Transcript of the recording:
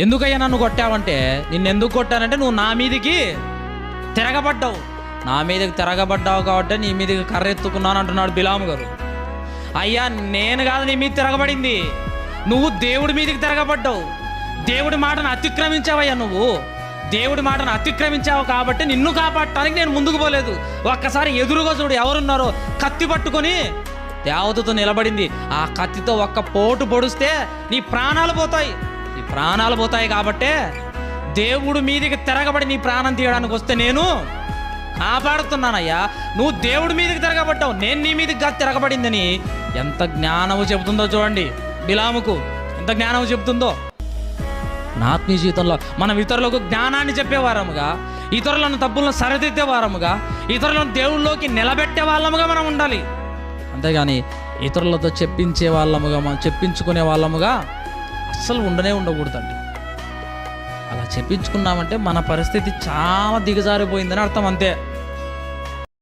ఎందుకయ్యా నన్ను కొట్టావంటే? నిన్ను ఎందుకు కొట్టానంటే నువ్వు నా మీదికి తిరగబడ్డావు. నా మీదకి తిరగబడ్డావు కాబట్టి నీ మీదకి కర్ర ఎత్తుకున్నాను అంటున్నాడు బిలాము గారు. అయ్యా నేను కాదు నీ మీద తిరగబడింది. నువ్వు దేవుడి మీదకి తిరగబడ్డావు. దేవుడి మాటను అతిక్రమించావయ్యా నువ్వు. దేవుడి మాటను అతిక్రమించావు కాబట్టి నిన్ను కాపాడటానికి నేను ముందుకు పోలేదు. ఒక్కసారి ఎదురుగా చూడు ఎవరున్నారో. కత్తి పట్టుకొని దేవతతో నిలబడింది. ఆ కత్తితో ఒక్క పోటు పొడిస్తే నీ ప్రాణాలు పోతాయి. నీ ప్రాణాలు పోతాయి కాబట్టే దేవుడు మీదికి తిరగబడి నీ ప్రాణం తీయడానికి వస్తే నేను కాపాడుతున్నానయ్యా. నువ్వు దేవుడి మీదకి తిరగబడ్డావు. నేను నీ మీదకి కాదు తిరగబడిందని ఎంత జ్ఞానము చెబుతుందో చూడండి. బిలాముకు ఎంత జ్ఞానము చెబుతుందో. నా ఆత్మీయ జీవితంలో మనం ఇతరులకు జ్ఞానాన్ని చెప్పేవారముగా ఇతరులను తప్పులను సరిదిద్దే వారముగా ఇతరులను దేవుళ్ళలోకి నిలబెట్టే వాళ్ళముగా మనం ఉండాలి. అంతేగాని ఇతరులతో చెప్పించే వాళ్ళముగా మనం చెప్పించుకునే వాళ్ళముగా అస్సలు ఉండనే ఉండకూడదండి. అలా చెప్పించుకున్నామంటే మన పరిస్థితి చాలా దిగజారిపోయిందని అర్థం అంతే.